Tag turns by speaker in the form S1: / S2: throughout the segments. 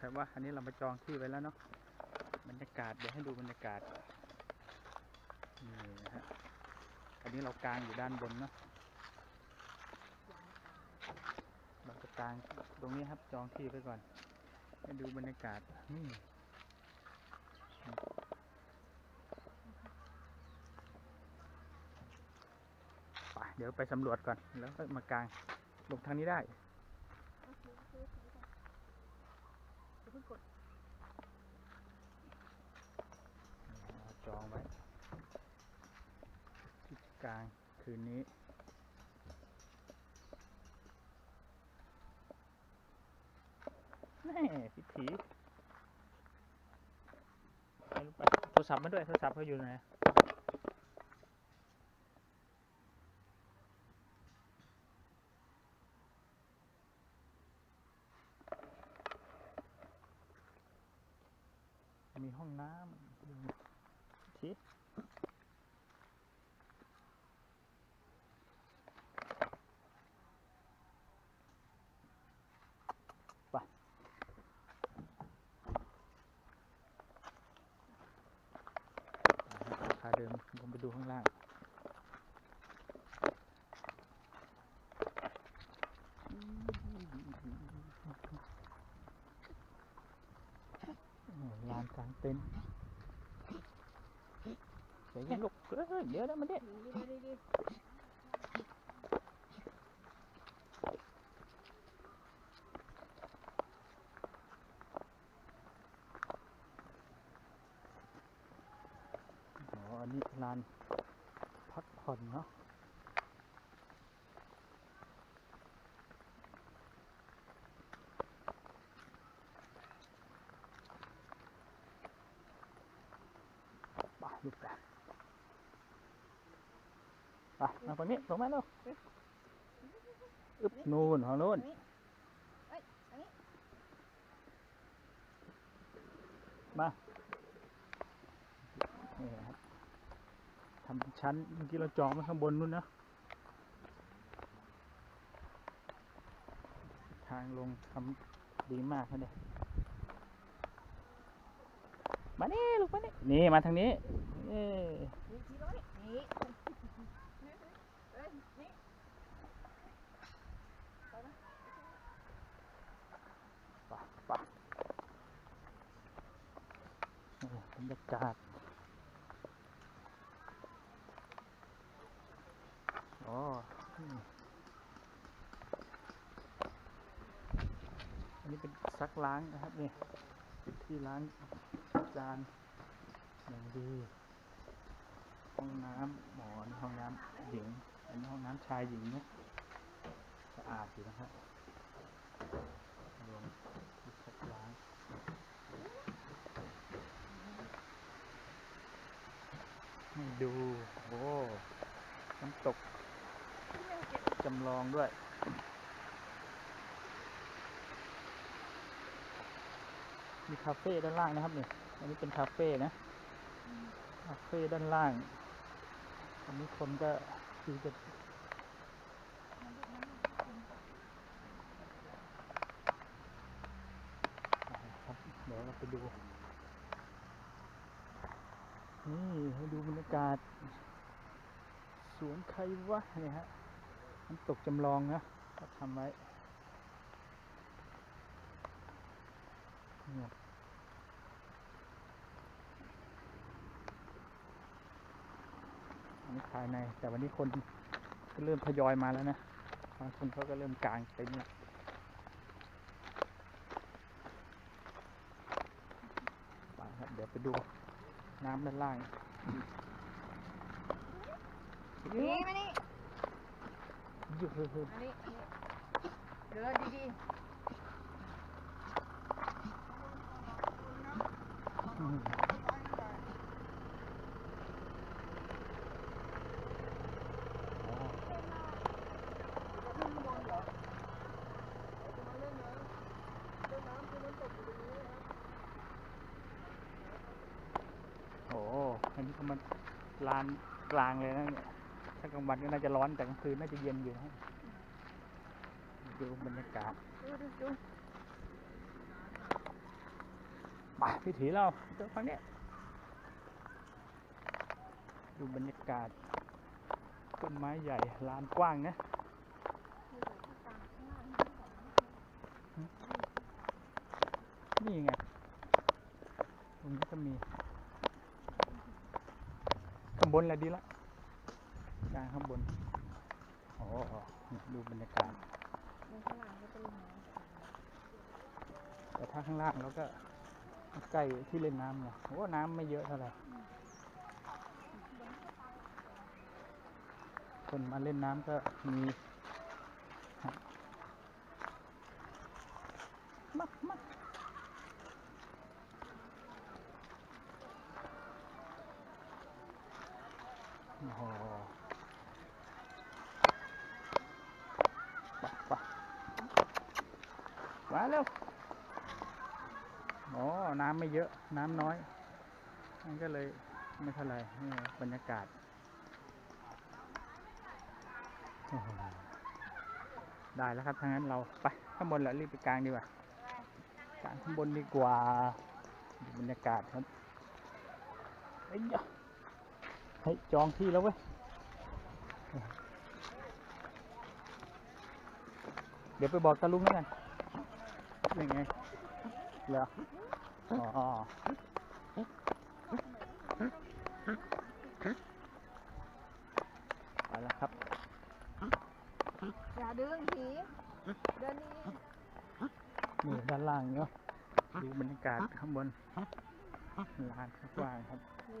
S1: แล้วครับส่ว่าอันนี้เรามาจองที่ไว้แล้วเนาะบรรยากาศเดี๋ยวให้ดูบรรยากาศนี่นะฮะอันนี้เรากางอยู่ด้านบนเนาะเราจะกางตรงนี้ครับจองที่ไว้ก่อน ให้ดูบรรยากาศนี่ไปเดี๋ยวไปสำรวจก่อนแล้วก็มากางลงทางนี้ได้ เอาจองไว้ที่กลางคืนนี้แน่พิถีไปลูกไปโทรศัพท์มาด้วย โทรศัพท์เขาอยู่ไหน มีห้องน้ำดูพิถีไป ราคาเดิมผมไปดูข้างล่าง ลานกลาง เต็นเดี๋ยวลูกเอ้ยเดี๋ยวนะมันเนี่ยอ๋ออันนี้ลานพักผ่อนเนาะไปลูกไปไปมา ฝั่งนี้ตรงมาเร็วอึบนู่นฝั่งนู้น
S2: เอ้ยอันนี้
S1: มานี่ครับทำเป็นชั้นเมื่อกี้เราจองไว้ข้างบนนู้นนะทางลงทำดีมากนะเนี่ยมานี่ลูกมานี่นี่มาทางนี้เอ้
S2: นี่ทีร้อยนี่เอ้ยนี่
S1: ปะปะนี่บรรยา กาศอ๋ออันนี้เป็นซักล้างนะครับเนี่เป็นที่ล้างจานอย่างดี ห้องน้ำหมอนห้องน้ำหญิงอันนี้ห้องน้ำชายหญิงนะสะอาดอยู่นะครับรวมที่ซักล้าง ให้ดู โอ้น้ำตกจำลองด้วย มีคาเฟ่ด้านล่างนะครับเนี่ยอันนี้เป็นคาเฟ่นะคาเฟ่ด้านล่างอันนี้คนก็คือจะครับเดี๋ยวเราไปดู นี่ให้ดูบรรยากาศ สวนใครวะเนี่ยฮะน้ำตกจำลองนะเขาทำไว้เนี่ยอันนี้ภายใน แต่วันนี้คนก็เริ่มทยอยมาแล้วนะบางคนเขาก็เริ่มกางเต็นท์ละไปครับ เดี๋ยวไปดูน้ำด้านล่าง
S2: นี่มานี่
S1: เยอะเลย
S2: อันนี้อันนี้เดินดี
S1: โอ้โหอันนี้ก็มันลานกลางเลยนะเนี่ย ถ้ากลางวันก็น่าจะร้อนแต่กลางคืนน่าจะเย็นอยู่นะดูบรรยากาศ
S2: ๆดูดูดู
S1: ไปพิถีเราเจอฟังเนี้ยดูบรรยากาศ ต้นไม้ใหญ่ลานกว้างนะนี่ไงตรงนี้ก็มีข้างบนแหละดีละกลางข้างบนโอ้นี่ดูบรรยากาศ
S2: ในข้างหลังก็เป็นน้
S1: แต่ถ้าข้างล่างเราก็ใกล้ที่เล่นน้ำไงโอ้น้ำไม่เยอะเท่าไหร่คนมาเล่นน้ำก็มีฮะมามาโอ้โหไปไปมา เร็วอ๋อ น้ำไม่เยอะ น้ำน้อย มันก็เลยไม่เท่าไหร่นี่บรรยากาศได้แล้วครับทางนั้นเราไปข้างบนแล้วรีบไปกลางดีกว่ากลางข้างบนดีกว่าบรรยากาศครับเฮ้ยเฮ้ยจองที่แล้วเว้ยเดี๋ยวไปบอกตาลุงแล้วกัน ยังไงเหรออ๋อไปแล้วครับำ
S2: อย่าดึงผีเดินนี้
S1: นี่ด้านล่างเนาะดูบรรยากาศข้างบนลานกว้างครับ
S2: ผี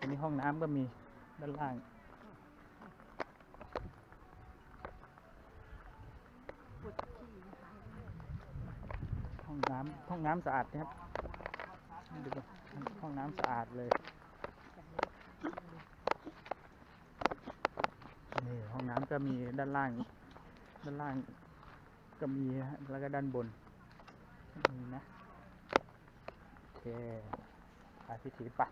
S1: อันนี้ห้องน้ำก็มีด้านล่าง
S2: ปวดขี้นะคะ
S1: ห้องน้ำห้องน้ำสะอาดนะครับดูห้องน้ำสะอาดเลยนี่ห้องน้ำก็มีด้านล่าง ด้านล่างก็มีแล้วก็ด้านบนมีนะโอเคไปพิถีไป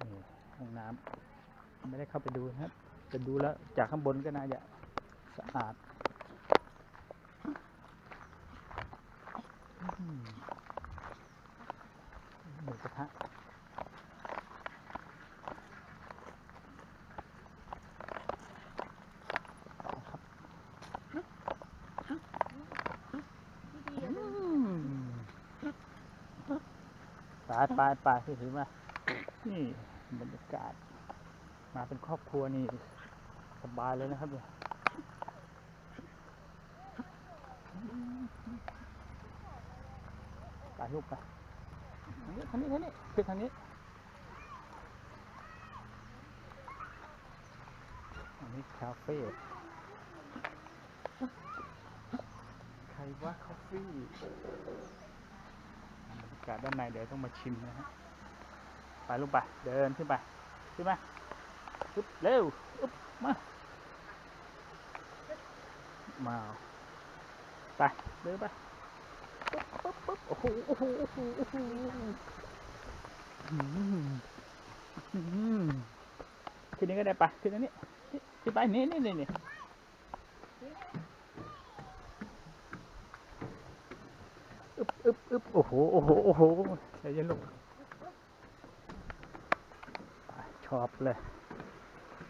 S1: นี่ห้องน้ำไม่ได้เข้าไปดูนะครับแต่ดูแล้วจากข้างบนก็น่าจะสะอาดอืมหมูกระทะ
S2: พี่ดีอย่า
S1: อื
S2: ดึง
S1: ม ไปไปไปพี่ถือมา นี่บรรยากาศ มาเป็นครอบครัวนี่สบายเลยนะครับเนี่ยไปลูกไปทางนี้ทางนี้ทางนี้คือทางนี้อันนี้คาเฟ่ใครว่าคาเฟ่ากาศด้านในเดี๋ยวต้องมาชิมนะฮะไปลูกไปเดินขึ้นไปขึ้นมาอึ๊บเร็วอึ๊บมามาไปเดินไปปึ๊บปึ๊บปึ๊บโอ้โหโอ้โหโอ้โหโอ้โหอืมอืมขึ้นนี้ก็ได้ไปะขึ้นนนี้ขึ้นไปนี่นี่นี่นี่อึ๊บ อึ๊บโอ้โหโอ้โหโอ้โหใจเย็นลูกชอบเลย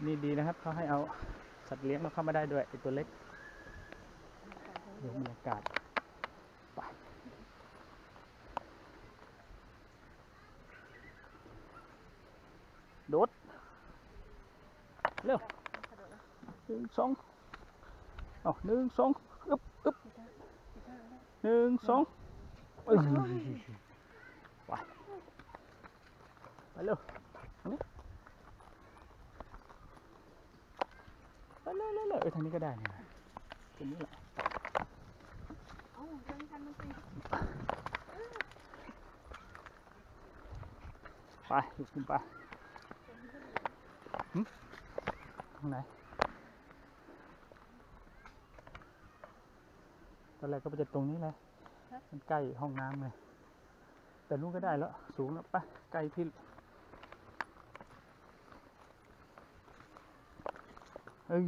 S1: นี่ดีนะครับเขาให้เอาสัตว์เลี้ยงมาเข้ามาได้ด้วยไอตัวเล็กดูบรรยากาศไปโดด เร็วหนึ่งสองเอาหนึ่งสองอึ๊บอึ๊บหนึ่งสอง ไปไปเร็วไปเลยเลยเลยเออทางนี้ก็ได้นี่นะตรงนี้แหละ
S2: เอาเดินกันมันสิ
S1: ไปลุกขึ้นไปหึทางไหนตอนแรกก็ไปจะตรงนี้เลย มันใกล้ห้องน้ำเลยแต่นู้นก็ได้แล้ว สูงแล้วปะใกล้ที่ เอ้ย